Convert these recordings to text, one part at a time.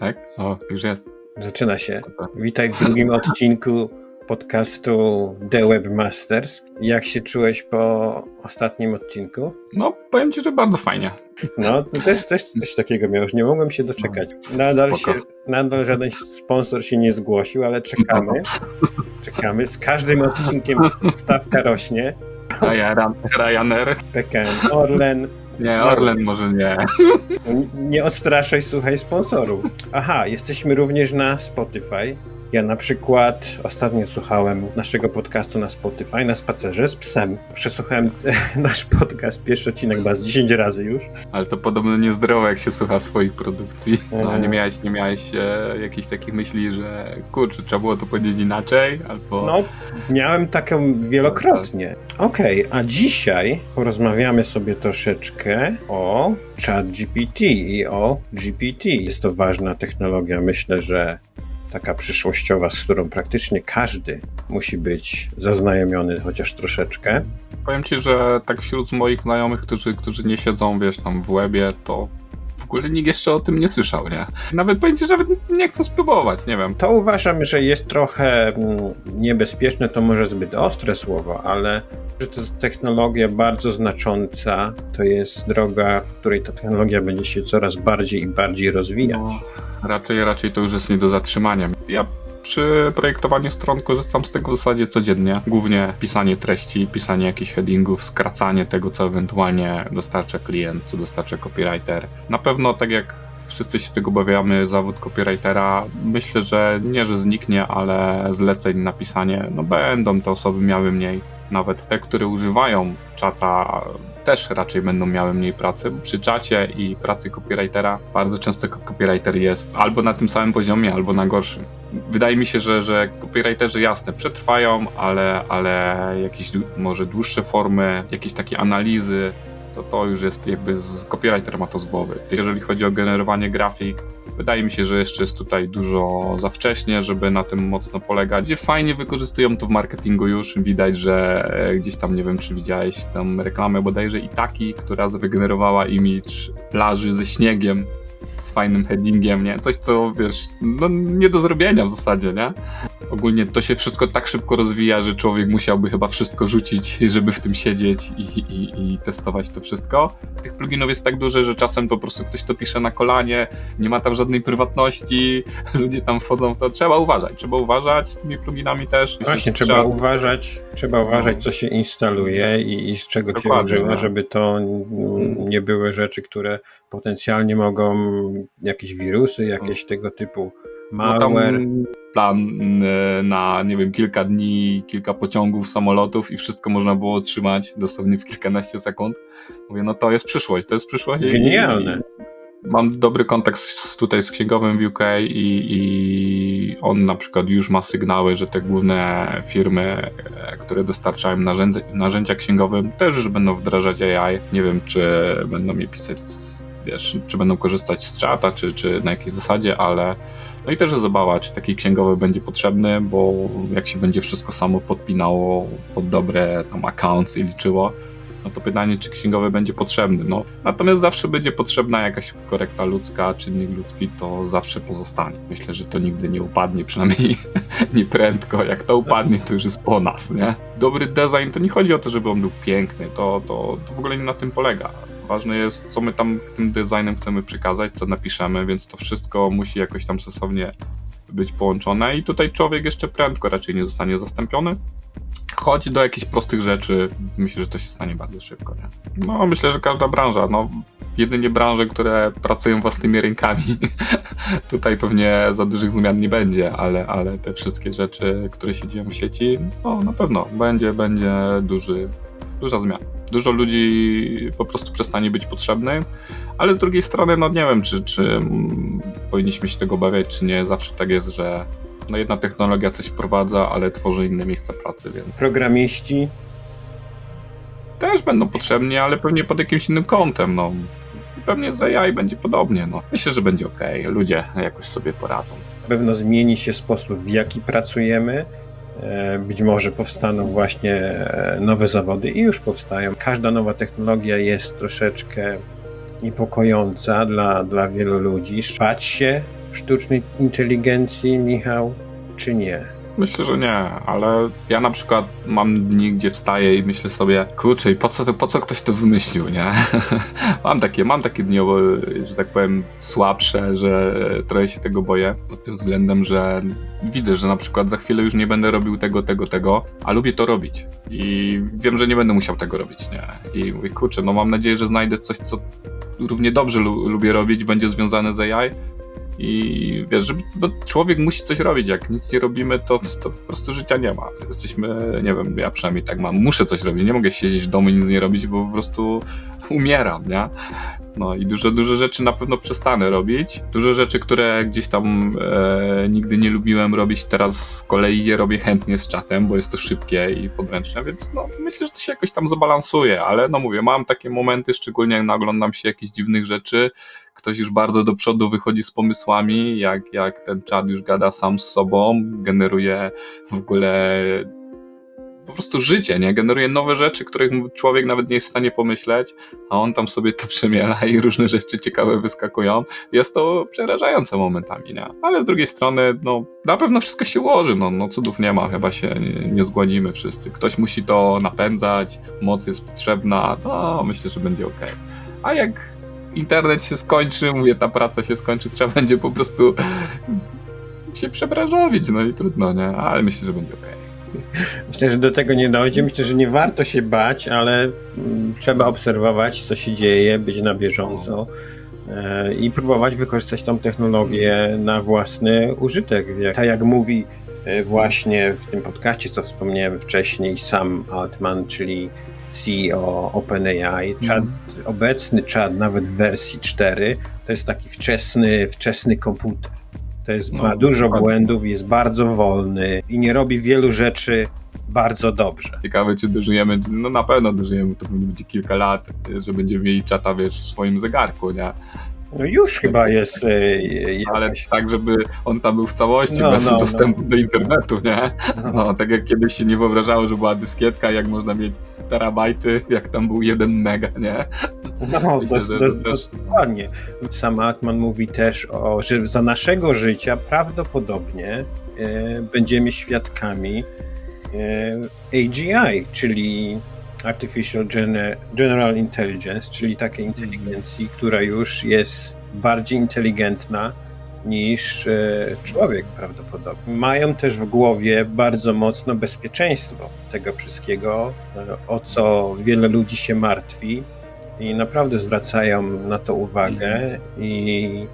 Tak? O, już jest. Zaczyna się. Witaj w drugim odcinku podcastu The Webmasters. Jak się czułeś po ostatnim odcinku? No, powiem ci, że bardzo fajnie. No, to też coś, takiego miałeś. Nie mogłem się doczekać. No, Nadal, spoko. się, nadal żaden sponsor się nie zgłosił, ale czekamy. Czekamy. Z każdym odcinkiem stawka rośnie. Ryan- Ryanair. PKN Orlen. Nie, Orlen może nie. Nie odstraszaj, słuchaj sponsorów. Aha, jesteśmy również na Spotify. Ja na przykład ostatnio słuchałem naszego podcastu na Spotify na spacerze z psem. Przesłuchałem nasz podcast, pierwszy odcinek chyba z 10 razy już. Ale to podobno niezdrowe, jak się słucha swoich produkcji. No, Mm. nie miałeś, nie miałeś e, jakichś takich myśli, że kurczę, trzeba było to powiedzieć inaczej, albo... No, miałem taką wielokrotnie. Okej, a dzisiaj porozmawiamy sobie troszeczkę o ChatGPT i o GPT. Jest to ważna technologia, myślę, że taka przyszłościowa, z którą praktycznie każdy musi być zaznajomiony chociaż troszeczkę. Powiem ci, że tak wśród moich znajomych, którzy, którzy nie siedzą, wiesz, tam w webie, to ogóle nikt jeszcze o tym nie słyszał, nie? Nawet powiem ci, że nawet nie chcą spróbować, nie wiem. To uważam, że jest trochę mm, niebezpieczne, to może zbyt ostre słowo, ale że to technologia bardzo znacząca, to jest droga, w której ta technologia będzie się coraz bardziej i bardziej rozwijać. No, raczej, raczej to już jest nie do zatrzymania. Ja przy projektowaniu stron korzystam z tego w zasadzie codziennie. Głównie pisanie treści, pisanie jakichś headingów, skracanie tego, co ewentualnie dostarcza klient, co dostarcza copywriter. Na pewno, tak jak wszyscy się tego obawiamy, zawód copywritera, myślę, że nie, że zniknie, ale zleceń na pisanie, no będą te osoby miały mniej. Nawet te, które używają czata, też raczej będą miały mniej pracy. Przy czacie i pracy copywritera bardzo często copywriter jest albo na tym samym poziomie, albo na gorszym. Wydaje mi się, że, że copywriterzy jasne przetrwają, ale, ale jakieś może dłuższe formy, jakieś takie analizy, to to już jest jakby z copywriter ma z głowy. Jeżeli chodzi o generowanie grafik, wydaje mi się, że jeszcze jest tutaj dużo za wcześnie, żeby na tym mocno polegać. Gdzie fajnie wykorzystują to w marketingu już, widać, że e, gdzieś tam, nie wiem czy widziałeś tam reklamę bodajże Itaki, która wygenerowała image plaży ze śniegiem, z fajnym headingiem, nie? Coś, co wiesz, no nie do zrobienia w zasadzie, nie? Ogólnie to się wszystko tak szybko rozwija, że człowiek musiałby chyba wszystko rzucić, żeby w tym siedzieć i, i, i testować to wszystko. Tych pluginów jest tak dużo, że czasem po prostu ktoś to pisze na kolanie, nie ma tam żadnej prywatności, ludzie tam wchodzą w to. Trzeba uważać, trzeba uważać z tymi pluginami też. Właśnie, że trzeba uważać, trzeba No. uważać, co się instaluje i, i z czego się Dokładnie, używa, no. żeby to nie były rzeczy, które potencjalnie mogą jakieś wirusy, jakieś tego typu No malware. plan y, na, nie wiem, kilka dni, kilka pociągów, samolotów i wszystko można było otrzymać dosłownie w kilkanaście sekund. Mówię, no to jest przyszłość, to jest przyszłość. Genialne. Mam dobry kontakt z, tutaj z księgowym w UK i, i on na przykład już ma sygnały, że te główne firmy, e, które dostarczają narzędzia, narzędzia księgowym, też już będą wdrażać AI. Nie wiem, czy będą je pisać, wiesz, czy będą korzystać z czata, czy, czy na jakiej zasadzie, ale no i też zabawa, czy taki księgowy będzie potrzebny, bo jak się będzie wszystko samo podpinało pod dobre tam accounts i liczyło, no to pytanie, czy księgowy będzie potrzebny. No, natomiast zawsze będzie potrzebna jakaś korekta ludzka, czynnik ludzki to zawsze pozostanie. Myślę, że to nigdy nie upadnie, przynajmniej nie prędko. Jak to upadnie, to już jest po nas, nie? Dobry design to nie chodzi o to, żeby on był piękny, to, to, to w ogóle nie na tym polega. Ważne jest, co my tam tym designem chcemy przekazać, co napiszemy, więc to wszystko musi jakoś tam sensownie być połączone i tutaj człowiek jeszcze prędko raczej nie zostanie zastąpiony. Choć do jakichś prostych rzeczy myślę, że to się stanie bardzo szybko. Nie? No, myślę, że każda branża, no jedynie branże, które pracują własnymi rękami, tutaj pewnie za dużych zmian nie będzie, ale, ale te wszystkie rzeczy, które się dzieją w sieci, no na pewno będzie, będzie duży, duża zmiana. Dużo ludzi po prostu przestanie być potrzebny, ale z drugiej strony, no nie wiem, czy, czy powinniśmy się tego obawiać, czy nie. Zawsze tak jest, że no jedna technologia coś wprowadza, ale tworzy inne miejsca pracy, więc Programiści, też będą potrzebni, ale pewnie pod jakimś innym kątem, no. I pewnie z AI będzie podobnie, no. Myślę, że będzie ok. Ludzie jakoś sobie poradzą. na pewno zmieni się sposób, w jaki pracujemy. E, Być może powstaną właśnie e, nowe zawody i już powstają. Każda nowa technologia jest troszeczkę niepokojąca dla, dla wielu ludzi. Bać się sztucznej inteligencji, Michał, czy nie? Myślę, że nie, ale ja na przykład mam dni, gdzie wstaję i myślę sobie, kurczę, i po co, po co ktoś to wymyślił, nie? mam takie, mam takie dni, że tak powiem, słabsze, że trochę się tego boję, pod tym względem, że widzę, że na przykład za chwilę już nie będę robił tego, tego, tego, a lubię to robić i wiem, że nie będę musiał tego robić, nie? I mówię, kurczę, no mam nadzieję, że znajdę coś, co równie dobrze lu- lubię robić, będzie związane z AI, i wiesz, że bo człowiek musi coś robić. Jak nic nie robimy, to, to po prostu życia nie ma. Jesteśmy, nie wiem, ja przynajmniej tak mam, muszę coś robić. Nie mogę siedzieć w domu i nic nie robić, bo po prostu umieram, nie? No i dużo, dużo rzeczy na pewno przestanę robić. Dużo rzeczy, które gdzieś tam e, nigdy nie lubiłem robić, teraz z kolei je robię chętnie z czatem, bo jest to szybkie i podręczne, więc no myślę, że to się jakoś tam zabalansuje, ale no mówię, mam takie momenty, szczególnie jak naglądam się jakichś dziwnych rzeczy, ktoś już bardzo do przodu wychodzi z pomysłami, jak, jak ten czat już gada sam z sobą, generuje w ogóle po prostu życie, nie? Generuje nowe rzeczy, których człowiek nawet nie jest w stanie pomyśleć, a on tam sobie to przemiela i różne rzeczy ciekawe wyskakują. Jest to przerażające momentami, nie? Ale z drugiej strony, no, na pewno wszystko się ułoży, no, no cudów nie ma, chyba się nie, nie zgładzimy wszyscy. Ktoś musi to napędzać, moc jest potrzebna, to myślę, że będzie ok. A jak internet się skończy, mówię, ta praca się skończy, trzeba będzie po prostu się przebranżowić, no i trudno, nie? Ale myślę, że będzie ok. Myślę, że do tego nie dojdzie. Myślę, że nie warto się bać, ale mm, trzeba obserwować, co się dzieje, być na bieżąco e, i próbować wykorzystać tą technologię na własny użytek. Tak jak mówi e, właśnie w tym podcaście, co wspomniałem wcześniej, Sam Altman, czyli CEO OpenAI, Mhm. obecny czat nawet w wersji 4, to jest taki wczesny, wczesny komputer. To jest, No, ma dużo dokładnie. błędów, jest bardzo wolny i nie robi wielu rzeczy bardzo dobrze. Ciekawe, czy dożyjemy, no na pewno dożyjemy, to będzie kilka lat, że będziemy mieli czata, wiesz, w swoim zegarku, nie? No już chyba jest e, Ale tak, żeby on tam był w całości, No, bez no, dostępu no. do internetu, nie? No, No, tak jak kiedyś się nie wyobrażało, że była dyskietka, jak można mieć terabajty, jak tam był jeden mega, nie? no Myślę, dos, też- dokładnie. Sam Altman mówi też, o, że za naszego życia prawdopodobnie e, będziemy świadkami e, AGI, czyli Artificial Gener- General Intelligence, czyli takiej inteligencji, która już jest bardziej inteligentna niż e, człowiek prawdopodobnie. Mają też w głowie bardzo mocno bezpieczeństwo tego wszystkiego, e, o co wiele ludzi się martwi i naprawdę zwracają na to uwagę i,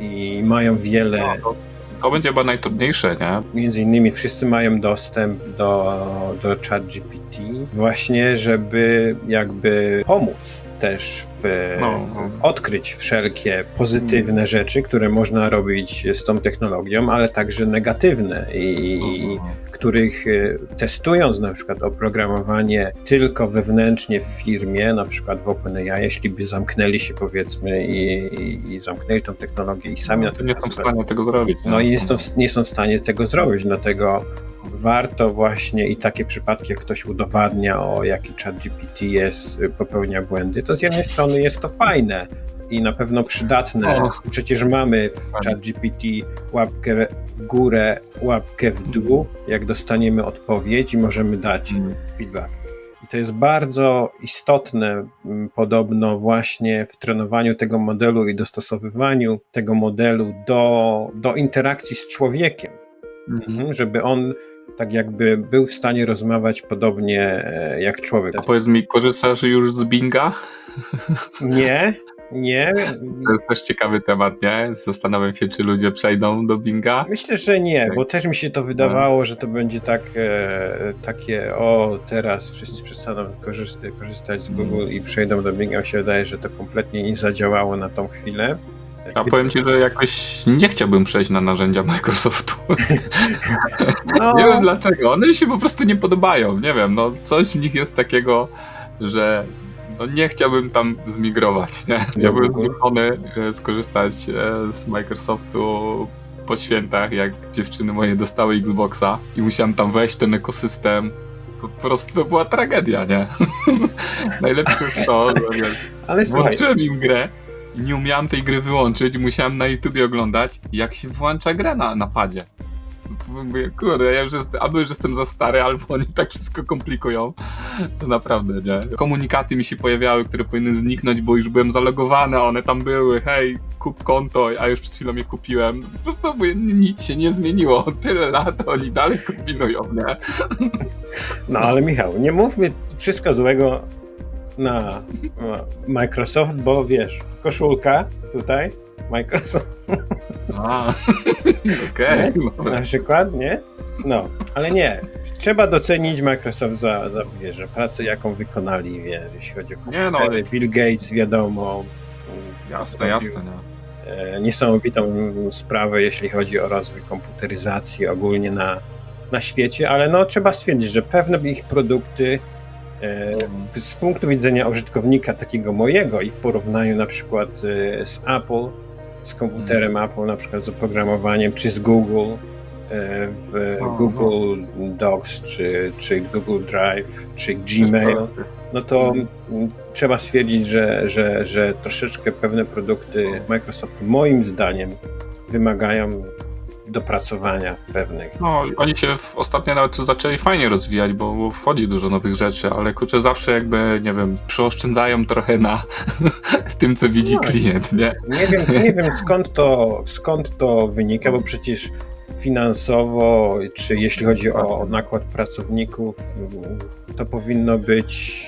i mają wiele No, to, to będzie chyba najtrudniejsze, nie? Między innymi wszyscy mają dostęp do, do ChatGPT właśnie, żeby jakby pomóc też w, No, no. w odkryć wszelkie pozytywne rzeczy, które można robić z tą technologią, ale także negatywne i, których e, testując na przykład oprogramowanie tylko wewnętrznie w firmie, na przykład w OpenAI, jeśli by zamknęli się powiedzmy i, i, i zamknęli tą technologię i sami No, to to nie są w stanie tego zrobić. no i jest to, nie są w stanie tego zrobić, dlatego warto właśnie i takie przypadki, jak ktoś udowadnia, o jaki chat GPT jest, y, popełnia błędy, to z jednej strony jest to fajne i na pewno przydatne. Przecież mamy w chat GPT łapkę w górę, łapkę w dół, jak dostaniemy odpowiedź i możemy dać Mm. feedback. I to jest bardzo istotne, podobno właśnie w trenowaniu tego modelu i dostosowywaniu tego modelu do, do interakcji z człowiekiem, Mhm. Żeby on tak jakby był w stanie rozmawiać podobnie e, jak człowiek. A powiedz mi, korzystasz już z Binga? Nie, nie. To jest też ciekawy temat, nie? Zastanawiam się, czy ludzie przejdą do Binga. Myślę, że nie, bo też mi się to wydawało, że to będzie tak, e, takie, o teraz wszyscy przestaną korzyst- korzystać z Google i przejdą do Binga. Mi się wydaje, że to kompletnie nie zadziałało na tą chwilę. A powiem ci, że jakoś nie chciałbym przejść na narzędzia Microsoftu. No, Nie wiem dlaczego. One mi się po prostu nie podobają. Nie wiem, no coś w nich jest takiego, że no nie chciałbym tam zmigrować, nie? Ja byłem zmuszony e, skorzystać e, z Microsoftu po świętach, jak dziewczyny moje dostały Xboxa i musiałem tam wejść w ten ekosystem. Po prostu to była tragedia, nie? Najlepsze jest to, że włączyłem im grę nie umiałem tej gry wyłączyć, musiałem na YouTubie oglądać, jak się włącza grę na, na padzie. Kurde, ja już jest, albo już jestem za stary, albo oni tak wszystko komplikują. To naprawdę, nie? Komunikaty mi się pojawiały, które powinny zniknąć, bo już byłem zalogowany, a one tam były, hej, kup konto, a już przed chwilą je kupiłem. Po prostu nic się nie zmieniło. Tyle lat oni dalej kombinują, nie? No ale Michał, nie mówmy wszystko złego na Microsoft, bo wiesz, koszulka tutaj, Microsoft A, okej. dobra. na przykład, nie? No, ale nie. Trzeba docenić Microsoft za, za wiesz, że pracę, jaką wykonali, wiesz, jeśli chodzi o Nie no, komputery. Bill Gates, wiadomo, jasne, jasne, nie? e, niesamowitą sprawę, jeśli chodzi o rozwój komputeryzacji ogólnie na, na świecie, ale no trzeba stwierdzić, że pewne ich produkty z punktu widzenia użytkownika takiego mojego i w porównaniu na przykład e, z Apple, z komputerem Apple, na przykład z oprogramowaniem, czy z Google, e, w No, Google Docs, czy, czy Google Drive, czy Gmail, no to mm, trzeba stwierdzić, że, że, że troszeczkę pewne produkty Microsoftu moim zdaniem wymagają dopracowania w pewnych. No, oni się ostatnio nawet zaczęli fajnie rozwijać, bo, wchodzi dużo nowych rzeczy, ale kurczę, zawsze jakby, nie wiem, przeoszczędzają trochę na tym, co widzi No klient, nie? Nie wiem, nie wiem skąd, to, skąd to wynika, bo przecież finansowo, czy jeśli chodzi o, o nakład pracowników, to powinno być,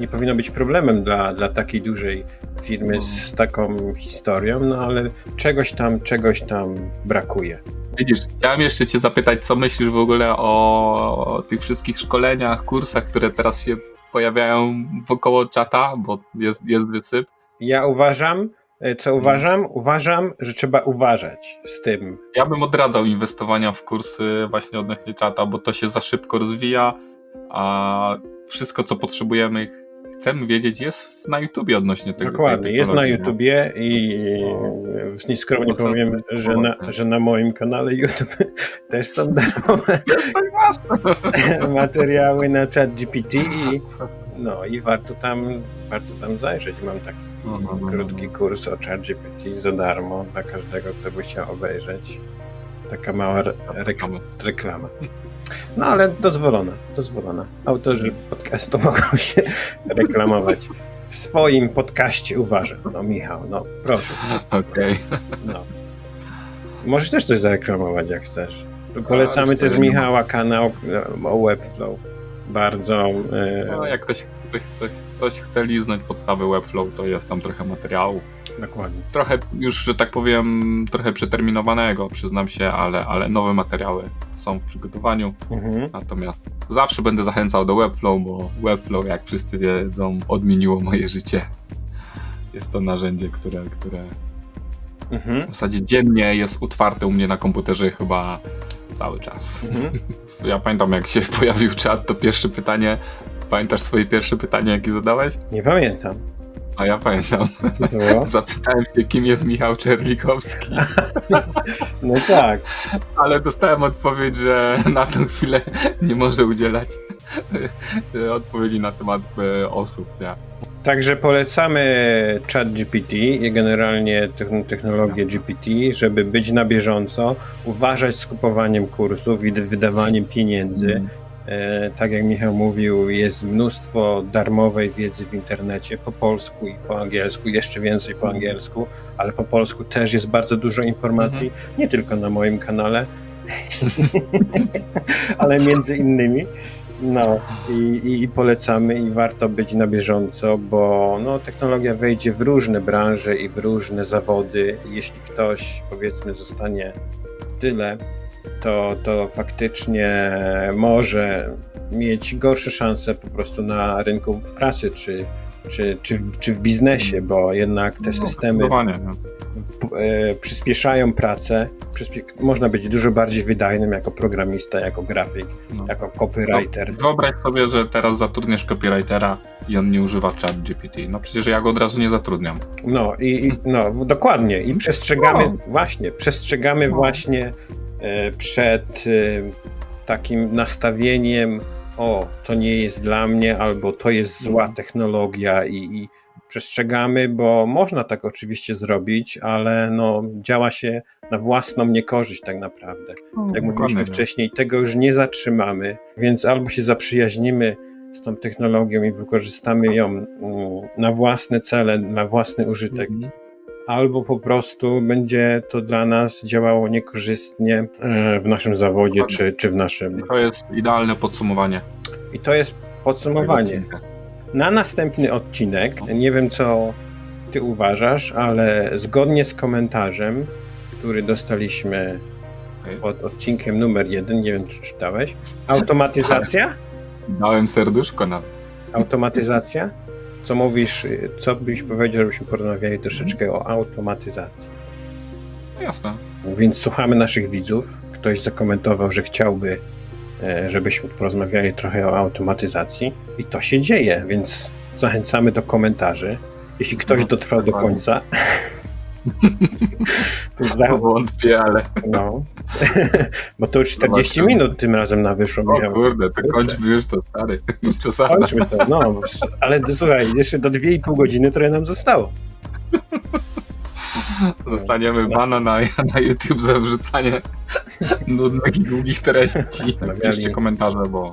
nie powinno być problemem dla, dla takiej dużej firmy z taką historią, no ale czegoś tam, czegoś tam brakuje. Widzisz, chciałem jeszcze cię zapytać, co myślisz w ogóle o, tych wszystkich szkoleniach, kursach, które teraz się pojawiają wokoło czata, bo jest, jest wysyp. Ja uważam, e, co uważam? Uważam, że trzeba uważać z tym. Ja bym odradzał inwestowania w kursy właśnie odnośnie czata, bo to się za szybko rozwija, a wszystko, co potrzebujemy, chcemy wiedzieć, jest na YouTubie odnośnie tego. Dokładnie, jest na no. YouTubie i z nieskromnie powiem, że na, że na moim kanale YouTube też są darmowe materiały na chat GPT i no i warto tam, warto tam zajrzeć. Mam taki No, no, no, no, krótki kurs o chat GPT za darmo dla każdego, kto by chciał obejrzeć. Taka mała re- no. rek- reklama. No ale dozwolona, dozwolona. Autorzy podcastu mogą się reklamować w swoim podcaście, uważam. No Michał, no proszę. Okej. No. Możesz też coś zareklamować, jak chcesz. Polecamy co, też nie Michała kanał e, o Webflow. Bardzo. e, No, jak ktoś, ktoś, ktoś, ktoś chce liznąć podstawy Webflow, to jest tam trochę materiału. Dokładnie. Trochę już, że tak powiem, trochę przeterminowanego, przyznam się, ale, ale nowe materiały są w przygotowaniu. Mhm. Natomiast zawsze będę zachęcał do Webflow, bo Webflow, jak wszyscy wiedzą, odmieniło moje życie. Jest to narzędzie, które, które Mhm. w zasadzie dziennie jest utwarte u mnie na komputerze chyba cały czas. Mhm. Ja pamiętam, jak się pojawił czat, to pierwsze pytanie. Pamiętasz swoje pierwsze pytanie, jakie zadałeś? Nie pamiętam. A ja pamiętam. Co to było? Zapytałem się, kim jest Michał Czerlikowski, No tak. ale dostałem odpowiedź, że na tą chwilę nie może udzielać odpowiedzi na temat e, osób. Nie? Także polecamy chat GPT i generalnie techn- technologię GPT, żeby być na bieżąco, uważać z kupowaniem kursów i wydawaniem pieniędzy. E, tak jak Michał mówił, jest mnóstwo darmowej wiedzy w internecie po polsku i po angielsku, jeszcze więcej po angielsku, ale po polsku też jest bardzo dużo informacji, nie tylko na moim kanale, ale między innymi. No i, i, i polecamy i warto być na bieżąco, bo no, technologia wejdzie w różne branże i w różne zawody. Jeśli ktoś powiedzmy zostanie w tyle, to, to faktycznie może mieć gorsze szanse po prostu na rynku pracy czy, czy, czy, w, czy w biznesie, bo jednak te No, systemy p- e, przyspieszają pracę. Przyspie- można być dużo bardziej wydajnym jako programista, jako grafik, No. jako copywriter. Wyobraź sobie, że teraz zatrudniesz copywritera i on nie używa chat GPT. No przecież ja go od razu nie zatrudniam. No i i- no, dokładnie. I przestrzegamy, No. właśnie, przestrzegamy No. właśnie przed e, takim nastawieniem o, to nie jest dla mnie, albo to jest zła Mhm. technologia i, i przestrzegamy, bo można tak oczywiście zrobić, ale no, działa się na własną niekorzyść tak naprawdę. Jak mówiliśmy wcześniej, tego już nie zatrzymamy, więc albo się zaprzyjaźnimy z tą technologią i wykorzystamy ją mm, na własne cele, na własny użytek, Mhm. Albo po prostu będzie to dla nas działało niekorzystnie e, w naszym zawodzie Dokładnie. czy, czy w naszym. To jest idealne podsumowanie. I to jest podsumowanie. Na następny odcinek, nie wiem co ty uważasz, ale zgodnie z komentarzem, który dostaliśmy pod odcinkiem numer jeden, nie wiem czy czytałeś, automatyzacja? Dałem serduszko na. Automatyzacja? Co mówisz, co byś powiedział, żebyśmy porozmawiali troszeczkę o automatyzacji? No jasne. Więc słuchamy naszych widzów. Ktoś zakomentował, że chciałby, e, żebyśmy porozmawiali trochę o automatyzacji. I to się dzieje, więc zachęcamy do komentarzy. Jeśli ktoś No, dotrwał do końca, to No za, wątpię, ale. no. Bo to już 40 Zobaczymy. minut tym razem na wyszło. O Michał. kurde, to kończmy już to stary. Przesada. Kończmy to, no. Ale słuchaj, jeszcze do 2,5 godziny trochę nam zostało. Zostaniemy bana na, na YouTube za wrzucanie nudnych i długich treści. Namawiali. Piszcie komentarze, bo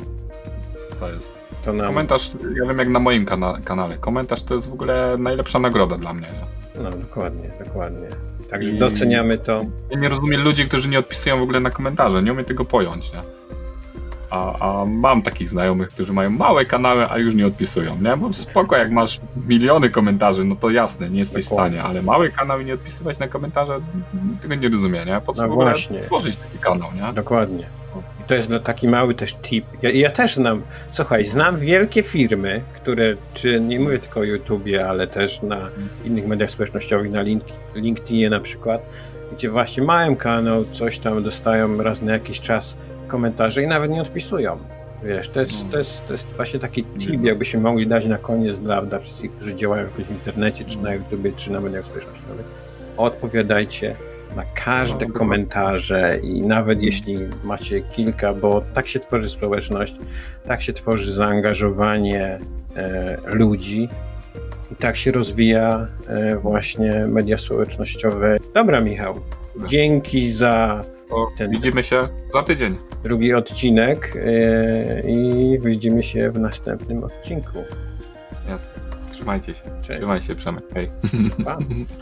to jest. To nam, Komentarz, ja wiem jak na moim kana- kanale. Komentarz to jest w ogóle najlepsza nagroda dla mnie. Nie? No dokładnie, dokładnie. Także I- doceniamy to. Ja nie rozumiem ludzi, którzy nie odpisują w ogóle na komentarze. Nie umiem tego pojąć, nie? A, a mam takich znajomych, którzy mają małe kanały, a już nie odpisują, nie? Bo spoko, jak masz miliony komentarzy, no to jasne, nie jesteś w stanie, ale mały kanał i nie odpisywać na komentarze, tego nie rozumiem, nie? Po co No w ogóle właśnie. tworzyć taki kanał, nie? Dokładnie. To jest dla- taki mały też tip. Ja, ja też znam, słuchaj, znam wielkie firmy, które, czy nie mówię tylko o YouTubie, ale też na innych mediach społecznościowych, na link, LinkedInie na przykład, gdzie właśnie mają kanał, coś tam dostają raz na jakiś czas komentarze i nawet nie odpisują. Wiesz, to jest, No. to jest, to jest właśnie taki tip, Nie. jakbyśmy mogli dać na koniec dla, dla wszystkich, którzy działają jakoś w internecie, czy na YouTubie, czy na mediach społecznościowych. Odpowiadajcie na każde No, komentarze i nawet jeśli macie kilka, bo tak się tworzy społeczność, tak się tworzy zaangażowanie e, ludzi i tak się rozwija e, właśnie media społecznościowe. Dobra, Michał, dzięki za To Ten- widzimy się za tydzień. drugi odcinek e, i widzimy się w następnym odcinku. Jasne. Trzymajcie się. Cześć. Trzymaj się, Przemek. Hej. Pa.